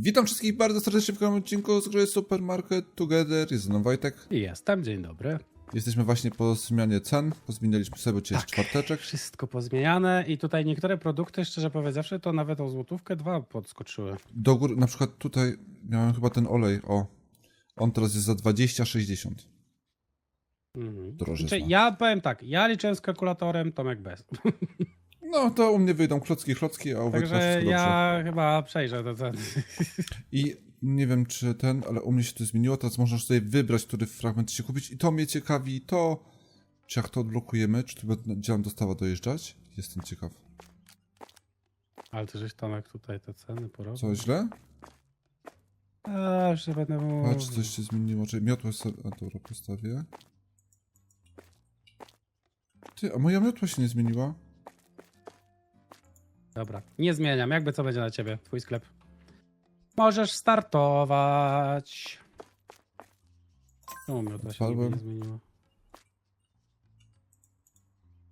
Witam wszystkich bardzo serdecznie w kolejnym odcinku z gry Supermarket Together. Jest ze mną Wojtek. Jestem, dzień dobry. Jesteśmy właśnie po zmianie cen. Pozmienialiśmy sobie, dzisiaj Tak. czwarteczek. Wszystko pozmieniane i tutaj niektóre produkty, szczerze powiedziawszy, to nawet o złotówkę dwa podskoczyły. Do góry, na przykład tutaj miałem chyba ten olej, o. On teraz jest za 20,60. Mhm. Drożyzna. Znaczy, ja powiem tak, ja liczyłem z kalkulatorem, Tomek bez. No to u mnie wyjdą klocki, klocki, a u Także ja chyba przejrzę to. to. I nie wiem czy ten, ale u mnie się to zmieniło. Teraz można sobie wybrać, który fragment się kupić. I to mnie ciekawi, to... Czy jak to odblokujemy, czy tu będzie nam dostawa dojeżdżać? Jestem ciekaw. Ale ty żeś Tomek tutaj te ceny porobił. Co, źle? A, już nie będę mówił. Patrz, coś się zmieniło. Czyli miotłę sobie... A dobra, postawię. Ty, a moja miotła się nie zmieniła? Dobra, nie zmieniam. Jakby co będzie na ciebie, twój sklep. Możesz startować. Czemu miotła się nigdy nie zmieniła?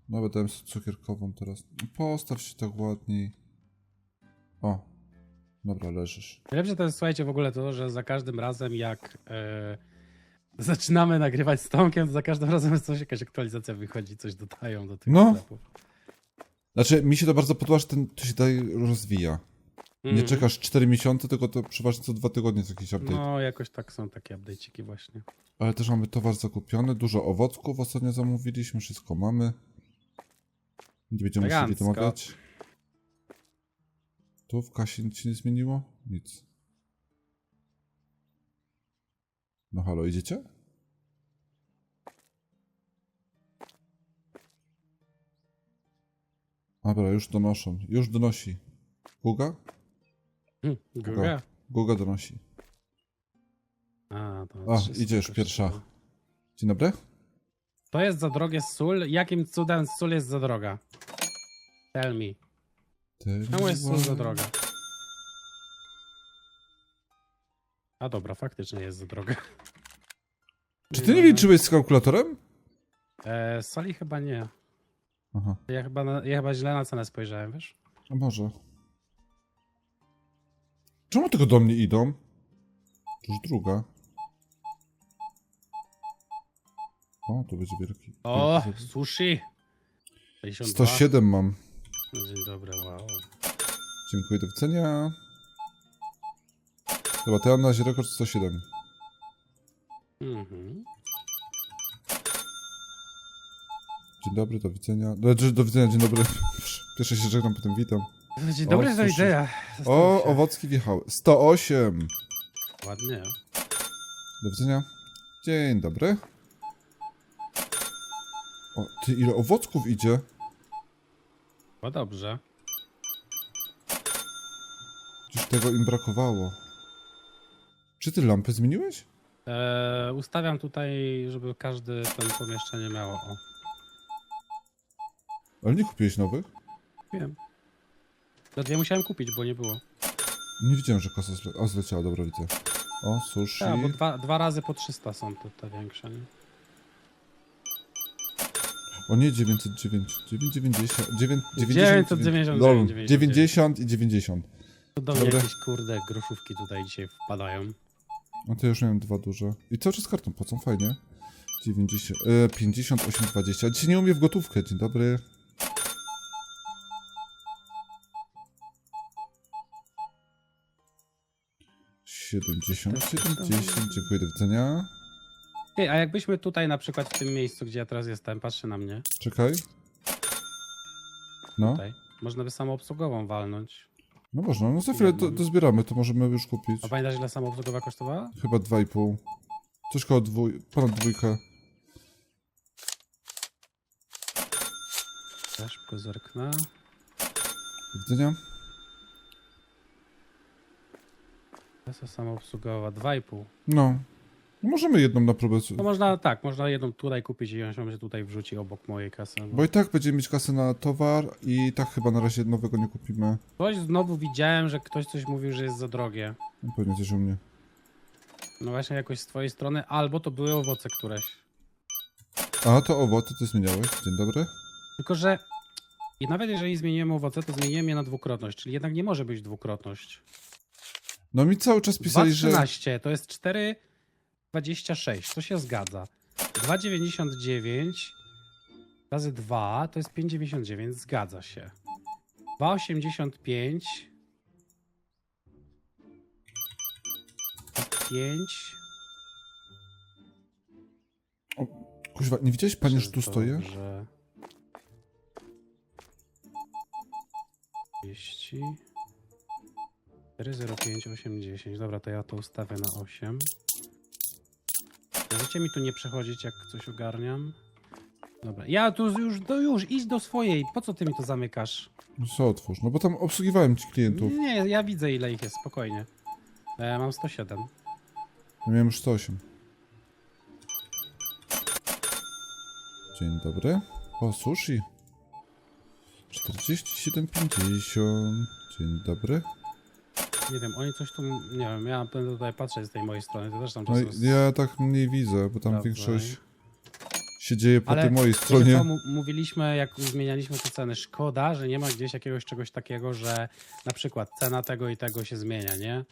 No, dałem sobie cukierkową teraz. Postaw się tak ładniej. O. Dobra, leżysz. Najlepsze to jest, słuchajcie, w ogóle to, że za każdym razem jak e, zaczynamy nagrywać z Tomkiem, to za każdym razem jest coś, jakaś aktualizacja wychodzi, coś dodają do tych No. sklepów. Znaczy, mi się to bardzo podoba, że ten, to się dalej rozwija. Nie Mhm. czekasz 4 miesiące, tylko to przeważnie co dwa tygodnie jest jakiś update. No, jakoś tak są takie update'iki właśnie. Ale też mamy towar zakupiony, dużo owocków ostatnio zamówiliśmy, wszystko mamy. Nie będziemy musieli Elegancko. domawiać. Tu w kasie nic się nie zmieniło? Nic. No halo, idziecie? Dobra, już donoszą. Już donosi. Guga? Hm, Guga. Guga donosi. A, to A, 300 idzie już pierwsza. Dzień dobry. To jest za drogie sól? Jakim cudem sól jest za droga? Tell me. Czemu jest sól za droga? A dobra, faktycznie jest za droga. Czy ty nie liczyłeś z kalkulatorem? E, soli chyba nie. Aha, Ja chyba, na, ja chyba źle na cenę spojrzałem, wiesz? a może. Czemu tylko do mnie idą? To już druga. O, to będzie wielki. O, sushi! 52. 107 mam. No, Dzień dobry, wow. Dziękuję, do widzenia. Chyba to ja mam na razie rekord 107. Mhm. Dzień dobry, do widzenia. Do, do widzenia, dzień dobry. Pierwsze się żegnam, potem witam. Dzień O, dobry, do sushi. widzenia. O, owocki wjechały. 108. Ładnie. Do widzenia. Dzień dobry. O, ty ile owocków idzie? No dobrze. Przecież tego im brakowało. Czy ty lampy zmieniłeś? E, ustawiam tutaj, żeby każdy ten pomieszczenie miało. O, Ale nie kupiłeś nowych? wiem. To dwie musiałem kupić, bo nie było. Nie widziałem, że kasa zle... A, zleciała, dobra, widzę. O, sushi. Tak, bo dwa, dwa razy po 300 są te, te większe, nie? O nie, 909. 990. 9, 999, Lol, 99. 90 i 90. To do mnie Dobra. jakieś kurde groszówki tutaj dzisiaj wpadają. No to już miałem dwa duże. I cały czas kartą płacą, fajnie. 90, e, 58, 20. Dzisiaj nie umie w gotówkę, dzień dobry. Siedemdziesiąt, siedemdziesiąt, dziękuję, do widzenia. Ty, a jakbyśmy tutaj na przykład w tym miejscu, gdzie ja teraz jestem, patrzy na mnie, Czekaj. No, tutaj, można by samoobsługową walnąć. no można, no za chwilę to, to zbieramy, to możemy już kupić. A pamiętasz ile samoobsługowa kosztowała? Chyba 2,5. Coś koło dwój, ponad dwójkę. Ja szybko zerknę. Do widzenia. Kasa samoobsługowa, 2,5. No. Możemy jedną na próbę. To można, tak, można jedną tutaj kupić i on się tutaj wrzuci obok mojej kasy. No. Bo i tak będziemy mieć kasę na towar i tak chyba na razie nowego nie kupimy. Coś znowu widziałem, że ktoś coś mówił, że jest za drogie. No, Pewnie coś u mnie. No właśnie jakoś z twojej strony, albo to były owoce któreś. A, to owoce ty zmieniałeś. Dzień dobry. Tylko, że i nawet jeżeli zmieniłem owoce, to zmieniłem je na dwukrotność, czyli jednak nie może być dwukrotność. No mi cały czas pisali, że... 2,13 to jest 4,26. To się zgadza. 2,99 razy 2 to jest 5,99. Zgadza się. 2,85 5. Kuźwa, nie widziałeś panie, że tu stoję? 30. 405, 8, 10. Dobra, to ja to ustawię na 8. Możecie mi tu nie przechodzić, jak coś ogarniam? Dobra, ja tu już, to już, idź do swojej. Po co ty mi to zamykasz? No co otwórz, no bo tam obsługiwałem ci klientów. Nie, ja widzę ile ich jest, spokojnie. E, Ja mam 107. Ja miałem już 108. Dzień dobry. O, sushi. 47,50. Dzień dobry. Nie wiem, oni coś tu, nie wiem, ja będę tutaj patrzeć z tej mojej strony, ty też tam No czasem... i ja tak mniej widzę, bo tam Sprawdzaj. większość się dzieje po tej mojej Wiecie stronie. mu- mówiliśmy, jak zmienialiśmy te ceny. Szkoda, że nie ma gdzieś jakiegoś czegoś takiego, że na przykład cena tego i tego się zmienia, nie?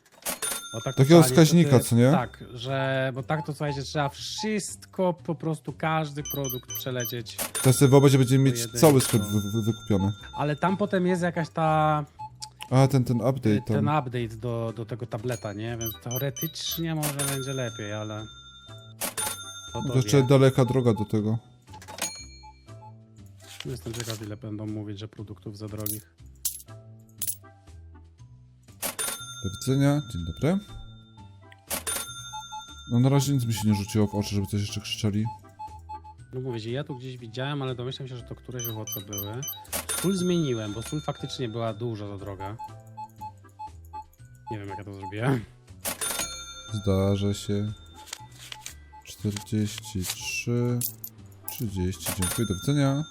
Bo tak to Takiego trzeba wskaźnika, niestety- co nie? Tak, że, bo tak to słuchajcie, trzeba wszystko, po prostu każdy produkt przelecieć. Teraz sobie wyobraźcie, będziemy mieć Pojedynczo. cały sklep wy, wy, wykupiony. Ale tam potem jest jakaś ta, A, ten, ten update ten tam. update do, do tego tableta, nie? Więc teoretycznie może będzie lepiej, ale... To Jeszcze daleka droga do tego. Jestem ciekaw, ile będą mówić, że produktów za drogich. Do widzenia, dzień dobry. No na razie nic mi się nie rzuciło w oczy, żeby coś jeszcze krzyczeli. No mówię ci, ja tu gdzieś widziałem, ale domyślam się, że to któreś owoce były. Sól zmieniłem, bo sól faktycznie była dużo za droga. Nie wiem, jak ja to zrobiłem. Zdarza się. 43, 30, dziękuję, do widzenia.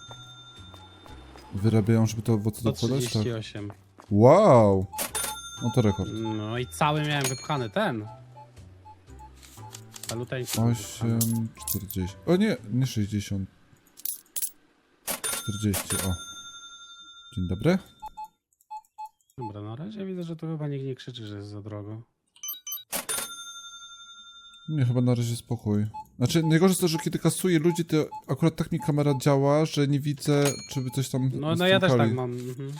Wyrabiają, żeby to owoce dokładać? Tak. 38. Wow! No to rekord. No i cały miałem wypchany ten. Saluteńki. 8, 40. O nie, nie 60. 40, o. Dzień dobry. Dobra, na razie widzę, że tu chyba nikt nie krzyczy, że jest za drogo. Nie, chyba na razie spokój. Znaczy, najgorzej jest to, że kiedy kasuję ludzi, to akurat tak mi kamera działa, że nie widzę, czy by coś tam No, no ja też tak mam. Mhm.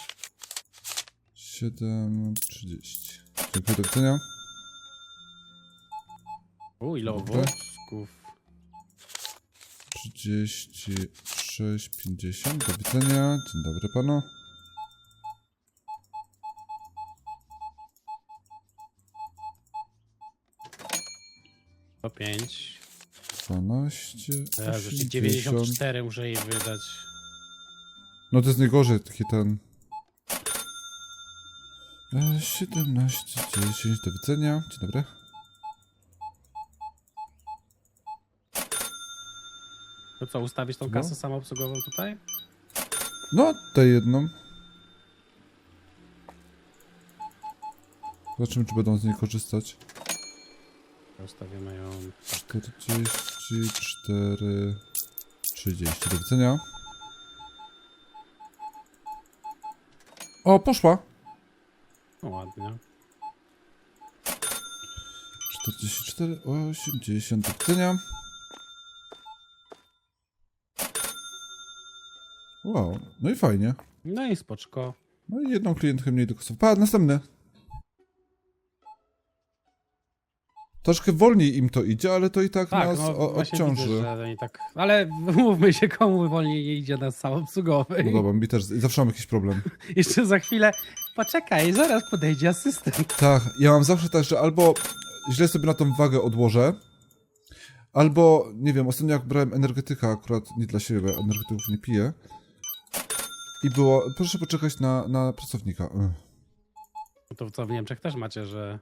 7, 30. Dziękuję, do widzenia. U, ile Dobra. owoców. 36, 50. Do widzenia. Dzień dobry panu. To 5. 12, Ja, 80. 94 muszę jej wydać. No to jest najgorzej, taki ten... E, 17, 10. Do widzenia. Dzień dobry. To co, ustawić tą No. kasę samoobsługową tutaj? No, daj jedną. Zobaczymy, czy będą z niej korzystać. Ustawimy ją. 44, 30. Do widzenia. O, poszła. No ładnie. 44, 80. Do widzenia. Wow, no i fajnie. No i spoczko. No i jedną klientkę mniej do kosztów. Pa, następny. Troszkę wolniej im to idzie, ale to i tak, Tak, nas no odciąży. widzę, tak... Ale mówmy się, komu wolniej nie idzie na samoobsługowej. Podoba mi też, zawsze mam jakiś problem. Jeszcze za chwilę, poczekaj, zaraz podejdzie asystent. Tak, ja mam zawsze tak, że albo źle sobie na tą wagę odłożę, albo, nie wiem, ostatnio jak brałem energetyka, akurat nie dla siebie, bo energetyków nie piję, i było, proszę poczekać na, na pracownika. No to co, w Niemczech też macie, że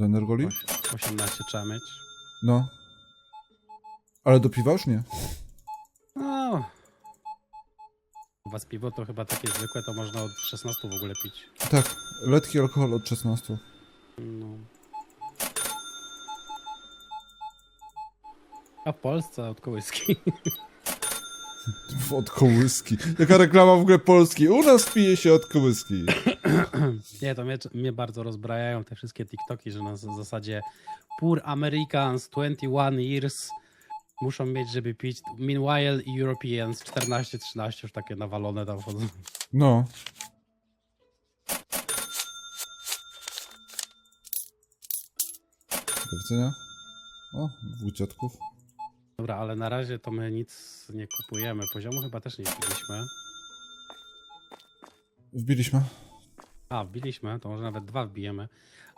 Do energoli? oś- 18 trzeba mieć? No. Ale do piwa już nie. No... U was piwo to chyba takie zwykłe, to można od 16 w ogóle pić. Tak, letki alkohol od 16. No. A w Polsce od kołyski. Od kołyski. Jaka reklama w ogóle Polski? U nas pije się od kołyski. Nie, to mnie, mnie bardzo rozbrajają te wszystkie TikToki, że na z- zasadzie Poor Americans 21 years muszą mieć, żeby pić. Meanwhile Europeans 14-13 już takie nawalone tam chodzą. No. Do widzenia. O, dwóch dziadków. Dobra, ale na razie to my nic nie kupujemy. Poziomu chyba też nie wbiliśmy. Wbiliśmy. A, wbiliśmy, to może nawet dwa wbijemy.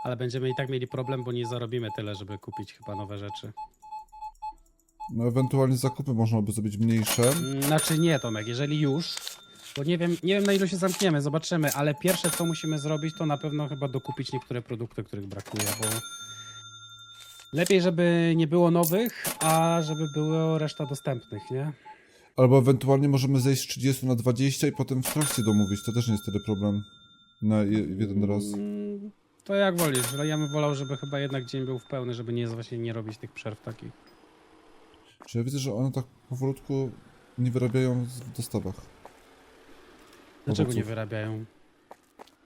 Ale będziemy i tak mieli problem, bo nie zarobimy tyle, żeby kupić chyba nowe rzeczy. No, ewentualnie zakupy można by zrobić mniejsze. Mm, Znaczy nie, Tomek, jeżeli już, bo nie wiem, nie wiem na ilu się zamkniemy, zobaczymy, ale pierwsze co musimy zrobić, to na pewno chyba dokupić niektóre produkty, których brakuje, bo lepiej, żeby nie było nowych, a żeby było reszta dostępnych, nie? Albo ewentualnie możemy zejść z 30 na 20 i potem w trakcie domówić. To też nie jest wtedy problem. Na je- w jeden raz. Mm, To jak wolisz, ale ja bym wolał, żeby chyba jednak dzień był w pełny, żeby nie, właśnie nie robić tych przerw takich. Czy ja widzę, że one tak powolutku nie wyrabiają w dostawach. Dlaczego nie Owoców. wyrabiają?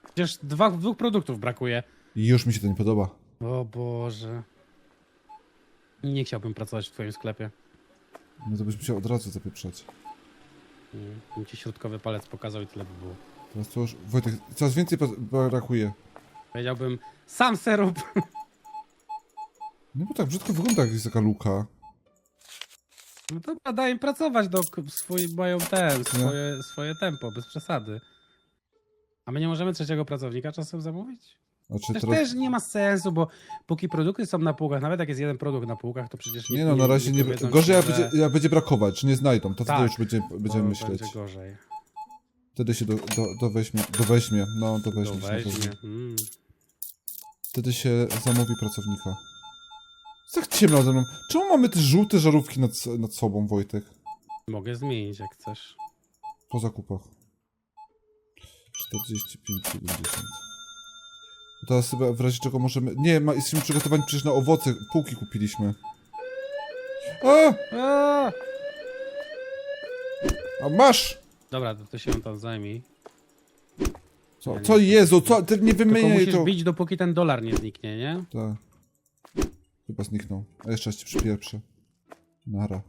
Przecież dwa, dwóch produktów brakuje. I już mi się to nie podoba. O Boże. Nie chciałbym pracować w twoim sklepie. No to byś musiał od razu zapieprzać. Mm, Bym ci środkowy palec pokazał i tyle by było. Teraz to już... Wojtek, coraz więcej pa- brakuje. Powiedziałbym, sam serup. No bo tak brzydko wygląda, jak jest taka luka. No dobra, daj im pracować, do swój, mają ten, swoje, swoje tempo, bez przesady. A my nie możemy trzeciego pracownika czasem zamówić? Znaczy Też, teraz... też nie ma sensu, bo póki produkty są na półkach, nawet jak jest jeden produkt na półkach, to przecież Nie no, na razie nie... powiedzą Gorzej jak że- będzie, jak będzie brakować, czy nie znajdą, to wtedy Tak. już będzie, będziemy bo myśleć. Będzie gorzej. Wtedy się do, do, do weźmie, do weźmie, no do weźmie. się na weźmie. pewno. Mm. Wtedy się zamówi pracownika. Co tak ciemno ze mną? Czemu mamy te żółte żarówki nad, nad sobą, Wojtek? Mogę zmienić, jak chcesz. Po zakupach. 45,70. Teraz chyba w razie czego możemy... Nie, ma, jesteśmy przygotowani przecież na owoce. Półki kupiliśmy. A! A masz! Dobra, to ty się tam zajmij. Co, co Jezu, co? Ty nie Tylko wymieniaj musisz to. bić, dopóki ten dolar nie zniknie, nie? Tak. Chyba zniknął. A jeszcze raz ci przypieprzę. Nara.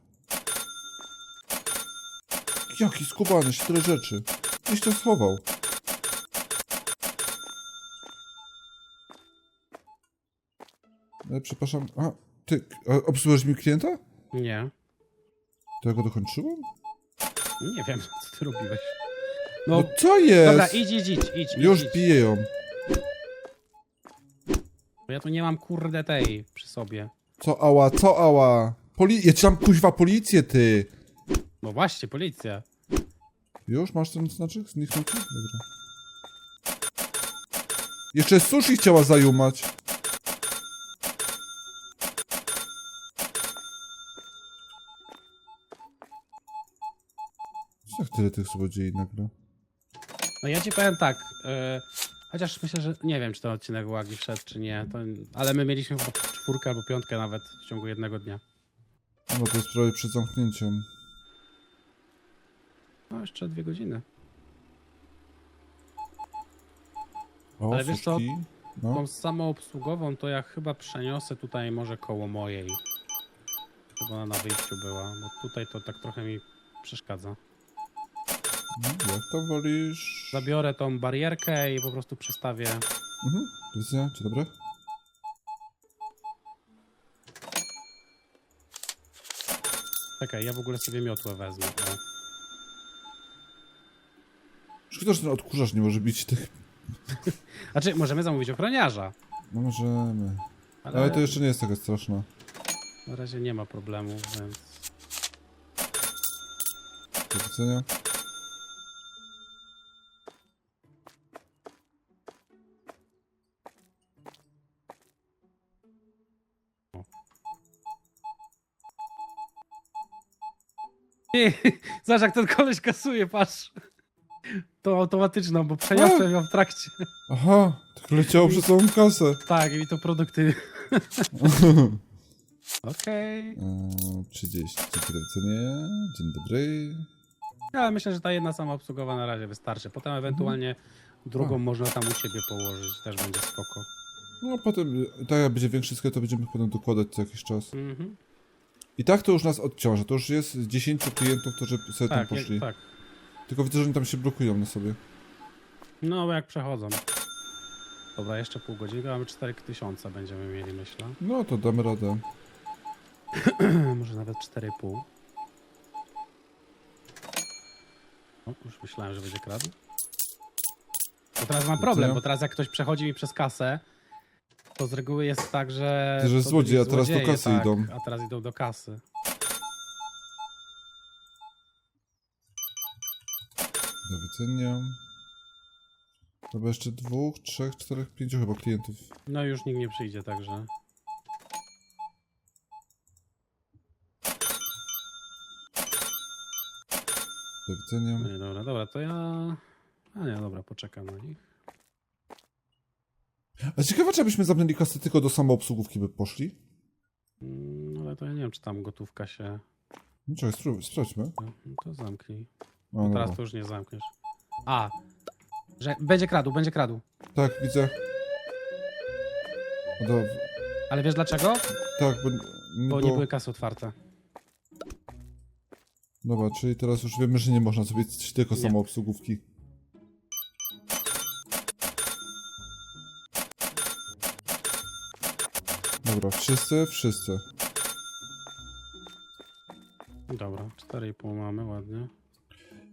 Jaki skubany, się tyle rzeczy. Gdzieś to schował. E, przepraszam. A, ty, a obsługiwasz mi klienta? Nie. To ja go dokończyłem? Nie wiem, co ty robiłeś. No, No, co jest? dobra, idź, idź, idź, idź. Już idź. biję ją. Bo ja tu nie mam kurde tej przy sobie. Co ała, co ała? Poli ja ci tam kuźwa policję, ty. No właśnie, policja. Już masz ten znaczek? Zniknął ci? Dobra. Jeszcze sushi chciała zajumać. Tyle tych złodziei nagle? No ja ci powiem tak, e, chociaż myślę, że nie wiem, czy ten odcinek łagi wszedł, czy nie, to, ale my mieliśmy chyba czwórkę albo piątkę nawet w ciągu jednego dnia. No to jest prawie przed zamknięciem. No jeszcze dwie godziny. O, Ale wiesz co? suszki. No. Tą samoobsługową to ja chyba przeniosę tutaj może koło mojej. Chyba ona na wyjściu była, bo tutaj to tak trochę mi przeszkadza. No, Jak to wolisz? Zabiorę tą barierkę i po prostu przestawię. Mhm. Do widzenia, dzień dobry. Czekaj, ja w ogóle sobie miotłę wezmę. O. Szkoda, że ten odkurzacz nie może bić tych... Znaczy, możemy zamówić ochroniarza, No możemy. ale, Ale to jeszcze nie jest taka straszna. na razie nie ma problemu, więc... Do widzenia. Ty, Zobacz jak ten koleś kasuje, patrz. To automatyczną, bo przeniosłem ją w trakcie. Aha, tak leciało przez całą kasę. Tak, i to produkty. Okej. Eee, 30, dzięki do widzenia. Dzień dobry. Ale myślę, że ta jedna sama obsługowa na razie wystarczy. Potem ewentualnie Drugą A. można tam u siebie położyć, też będzie spoko. No potem, y, tak jak będzie większy sklep, to będziemy potem dokładać co jakiś czas. Mhm. I tak to już nas odciąża, to już jest 10 klientów, którzy sobie tam Tak, poszli. jak, tak. Tylko widzę, że oni tam się blokują na sobie. No, bo jak przechodzą. Dobra, jeszcze pół godziny, mamy 4000 będziemy mieli, myślę. No to damy radę. Może nawet 4,5. O, już myślałem, że będzie kradł. Bo teraz mam problem, bo teraz jak ktoś przechodzi mi przez kasę, to z reguły jest tak, że... Że to złodzieje, byli a teraz do złodzieje, kasy tak, idą. A teraz idą do kasy. Do widzenia. Dobra, jeszcze dwóch, trzech, czterech, pięciu chyba klientów. No już nikt nie przyjdzie, także... Do widzenia. No nie, dobra, dobra, to ja... A nie, dobra, poczekam na nich. A ciekawe, czy abyśmy zamknęli kasę tylko do samoobsługówki by poszli? Mm, ale to ja nie wiem, czy tam gotówka się... No czekaj, spró- sprawdźmy. No, to zamknij. O, To dobra. teraz to już nie zamkniesz. A, że będzie kradł, będzie kradł. Tak, widzę. O, do, Ale wiesz dlaczego? tak, bo, nie Bo nie były kasy otwarte. Dobra, czyli teraz już wiemy, że nie można sobie c- tylko Nie. samoobsługówki. Dobra, wszyscy, wszyscy. Dobra, 4,5 mamy, ładnie.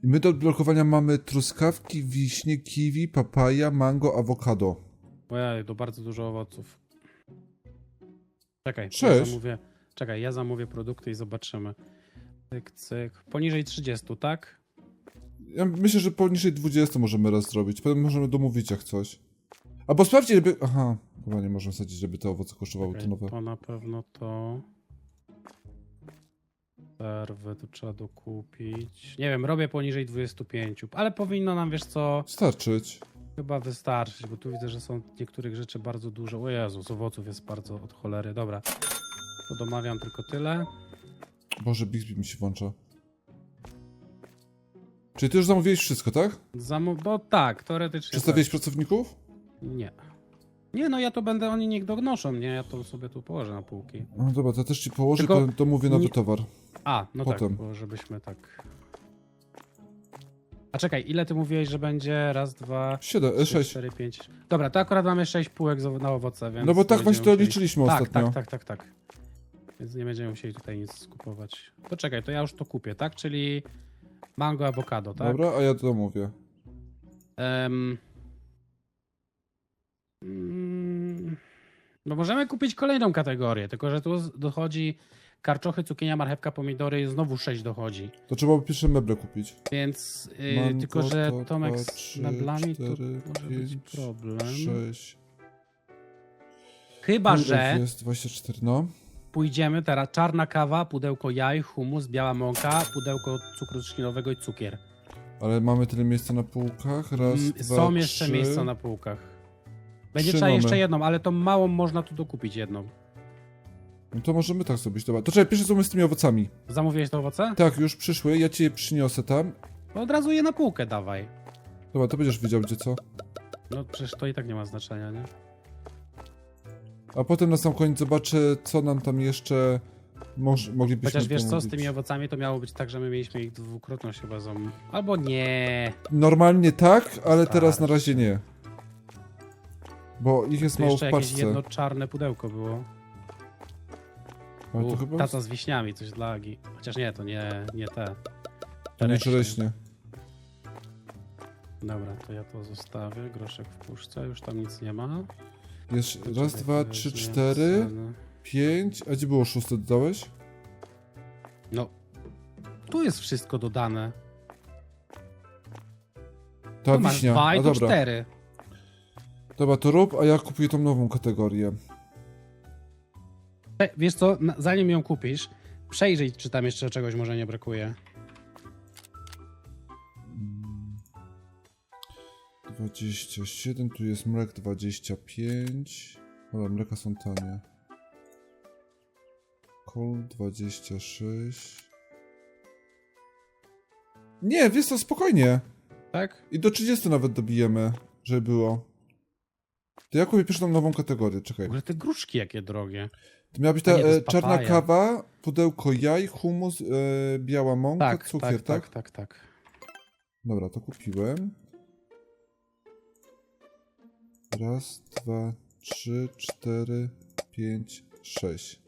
I my do odblokowania mamy truskawki, wiśnie, kiwi, papaja, mango, awokado. Ojej, to bardzo dużo owoców. Czekaj, ja Sześć. zamówię. Czekaj, ja zamówię produkty i zobaczymy. Cyk, cyk. Poniżej 30, tak? Ja myślę, że poniżej 20 możemy raz zrobić. Potem możemy domówić jak coś. Albo sprawdźcie, żeby... Aha, chyba nie możemy sadzić, żeby te owoce kosztowały Czekaj, to nowe. to na pewno to. Serwy tu trzeba dokupić. Nie wiem, robię poniżej 25, ale powinno nam, wiesz co, Starczyć. chyba wystarczyć, bo tu widzę, że są niektórych rzeczy bardzo dużo. O Jezu, z owoców jest bardzo od cholery. Dobra, to domawiam tylko tyle. Boże, Bixby mi się włącza. Czyli ty już zamówiłeś wszystko, tak? Zamu bo tak, teoretycznie. Przedstawiłeś tak. pracowników? Nie. Nie, no ja to będę, oni niech donoszą, nie? Ja to sobie tu położę na półki. No dobra, to też ci położę, Tylko potem domówię nowy nie- towar. A, no Potem. tak, bo żebyśmy tak... A czekaj, ile ty mówiłeś, że będzie? Raz, dwa, 7, trzy, 6. cztery, pięć... Dobra, to akurat mamy sześć półek z- na owoce, więc... No bo tak nie właśnie to będziemy musieli- liczyliśmy tak, ostatnio. Tak, tak, tak, tak. Więc nie będziemy musieli tutaj nic skupować. To czekaj, to ja już to kupię, tak? Czyli mango, awokado, tak? Dobra, a ja domówię. Em, mm, No możemy kupić kolejną kategorię, tylko że tu dochodzi karczochy, cukinia, marchewka, pomidory i znowu 6 dochodzi. To trzeba pierwsze meble kupić. Więc yy, Mango, tylko, że to Tomek z meblami to może być problem. 6. Chyba, że Jest 24, no. pójdziemy teraz czarna kawa, pudełko jaj, humus, biała mąka, pudełko cukru trzcinowego i cukier. Ale mamy tyle miejsca na półkach. Raz, Mm, dwa, Są jeszcze trzy. miejsca na półkach. Będzie trzeba mamy. jeszcze jedną, ale to małą można tu dokupić jedną. No to możemy tak zrobić, dobra. To czekaj, pierwsze co my z tymi owocami. Zamówiłeś te owoce? Tak, już przyszły, ja ci je przyniosę tam. To od razu je na półkę dawaj. Dobra, to będziesz wiedział gdzie co. No przecież to i tak nie ma znaczenia, nie? A potem na sam koniec zobaczę, co nam tam jeszcze moż, moglibyśmy Chociaż wiesz co, z tymi owocami to miało być tak, że my mieliśmy ich dwukrotność chyba zam... Albo nie. Normalnie tak, ale teraz na razie nie. Bo ich jest mało jeszcze w jakieś paczce. jedno czarne pudełko było. Ale to U, chyba Taca z wiśniami, coś dla Agi. Chociaż nie, to nie, nie te. to nie Czereśnie. Dobra, to ja to zostawię. Groszek w puszce, już tam nic nie ma. Jest raz, Czekaj, dwa, to trzy, jest cztery, pięć. A gdzie było szóste dodałeś? No. Tu jest wszystko dodane. Ta Tu masz wiśnia. dwa i A tu dobra. cztery. Dobra, to rób, a ja kupuję tą nową kategorię. E, Wiesz co, na- zanim ją kupisz, przejrzyj, czy tam jeszcze czegoś może nie brakuje. 27, tu jest mlek 25. Dobra, mleka są tanie. Kol 26. Nie, wiesz co, spokojnie. Tak? I do 30 nawet dobijemy. żeby było. To ja kupię pierwszą nową kategorię, W czekaj. ogóle te gruszki jakie drogie. To miała być ta nie, e, czarna kawa, pudełko jaj, humus, e, biała mąka, Tak, cukier, tak, tak, tak, tak. Dobra, to kupiłem. Raz, dwa, trzy, cztery, pięć, sześć.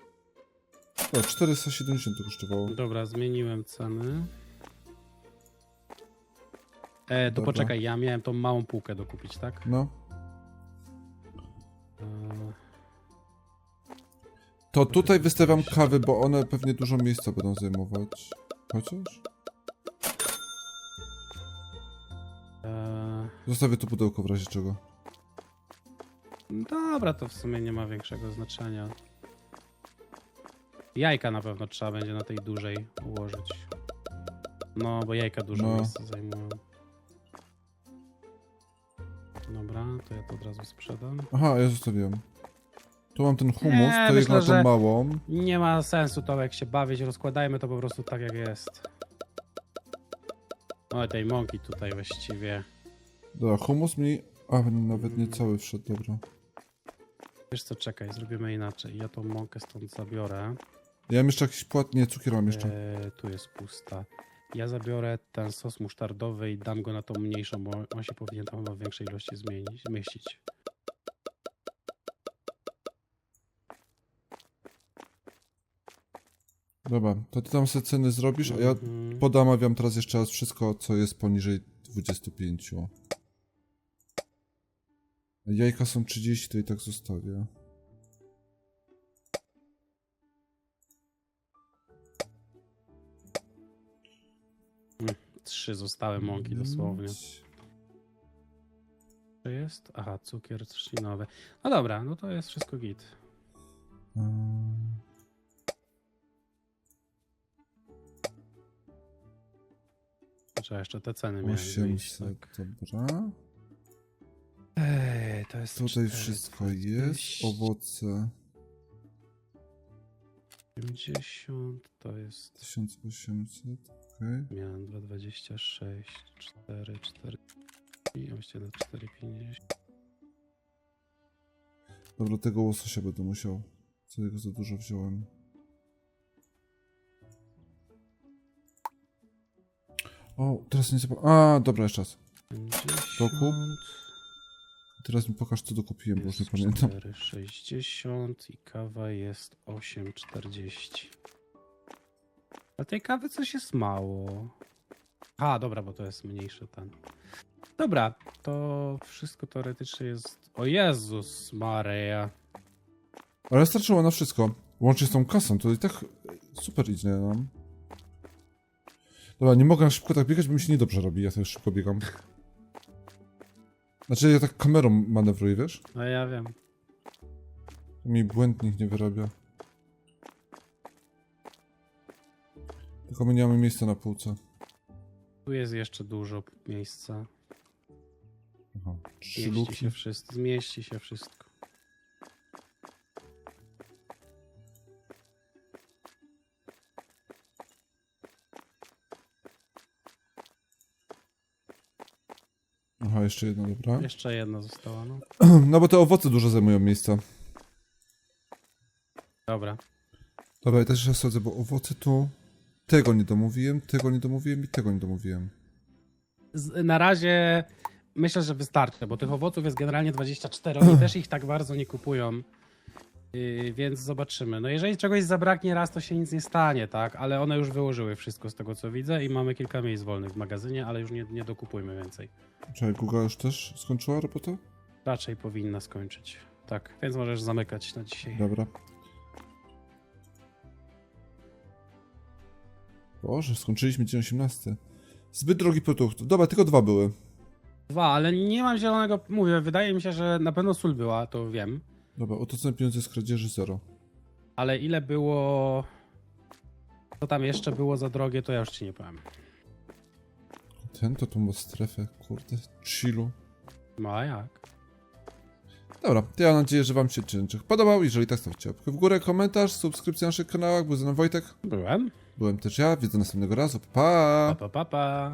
O, 470 to kosztowało. Dobra, zmieniłem ceny. E, to Dobra. poczekaj, ja miałem tą małą półkę dokupić, tak? No. To tutaj wystawiam kawy, bo one pewnie dużo miejsca będą zajmować. Chociaż? e, Zostawię to pudełko w razie czego. dobra, to w sumie nie ma większego znaczenia. Jajka na pewno trzeba będzie na tej dużej ułożyć. No, bo jajka dużo No. miejsca zajmują. To ja to od razu sprzedam. Aha, ja zostawiłem. Tu mam ten humus, Nie, to jest myślę, na tą małą. Nie ma sensu to jak się bawić, rozkładajmy to po prostu tak jak jest. O, tej mąki tutaj właściwie. Dobra, humus mi... A, nawet nie cały wszedł, dobra. Wiesz co, czekaj, zrobimy inaczej. Ja tą mąkę stąd zabiorę. Ja mam jeszcze jakiś płat... Nie, cukier mam jeszcze. E, tu jest pusta. Ja zabiorę ten sos musztardowy i dam go na tą mniejszą, bo on się powinien tam chyba w większej ilości zmienić, zmieścić. Dobra, to ty tam sobie ceny zrobisz, a ja Mhm. podamawiam teraz jeszcze raz wszystko, co jest poniżej 25. Jajka są 30, to i tak zostawię. Trzy zostały mąki dosłownie. To jest? Aha, cukier trzcinowy. No dobra, no to jest wszystko git. Trzeba jeszcze te ceny miałem wyjść, 800, tak. dobra. Ej, to jest Tutaj 4, wszystko 40, jest, owoce 50, to jest 1800, okej. Miałem 2,26, 4, 4 i właściwie 4,50. Dobra, tego łososia będę musiał. Co jego za dużo wziąłem. O, teraz nie zapomniałem. A, dobra, jeszcze raz. 50, Dokup. Teraz mi pokaż, co dokupiłem, bo już nie pamiętam. 4,60 i kawa jest 8,40. A tej kawy coś jest mało. A, dobra, bo to jest mniejszy ten. Dobra, to wszystko teoretycznie jest... O Jezus Maria. Ale starczyło na wszystko. Łącznie z tą kasą, to i tak super idzie nam. Dobra, nie mogę szybko tak biegać, bo mi się niedobrze robi, ja też szybko biegam. Znaczy, ja tak kamerą manewruję, wiesz? No ja wiem. To mi błędnik nie wyrabia. Tylko my nie mamy miejsca na półce. Tu jest jeszcze dużo miejsca. Aha, trzy Zmieści luki. się wszystko. Zmieści się wszystko. Aha, jeszcze jedno, dobra. Jeszcze jedna została, no. No bo te owoce dużo zajmują miejsca. Dobra. Dobra, ja też jeszcze sadzę, bo owoce to... Tego nie domówiłem, tego nie domówiłem i tego nie domówiłem. Na razie myślę, że wystarczy, bo tych owoców jest generalnie 24. Oni też ich tak bardzo nie kupują. Yy, więc zobaczymy. No jeżeli czegoś zabraknie raz, to się nic nie stanie, tak? Ale one już wyłożyły wszystko z tego, co widzę i mamy kilka miejsc wolnych w magazynie, ale już nie, nie dokupujmy więcej. Czekaj, Google już też skończyła robotę? Raczej powinna skończyć. Tak, więc możesz zamykać na dzisiaj. Dobra. Boże, skończyliśmy dzień 18. Zbyt drogi produkt. Dobra, tylko dwa były. Dwa, ale nie mam zielonego. Mówię, wydaje mi się, że na pewno sól była, to wiem. Dobra, utracone pieniądze z kradzieży zero. Ale ile było. Co tam jeszcze było za drogie, to ja już ci nie powiem. Ten to ma strefę, kurde, chillu. No a jak? Dobra, to ja mam nadzieję, że wam się odcinek podobał. Jeżeli tak, stawcie łapkę w górę, komentarz, subskrypcję na naszych kanałach. Był ze mną Wojtek. Byłem. Byłem też ja. Widzę następnego razu. Pa! Pa, pa, pa. pa.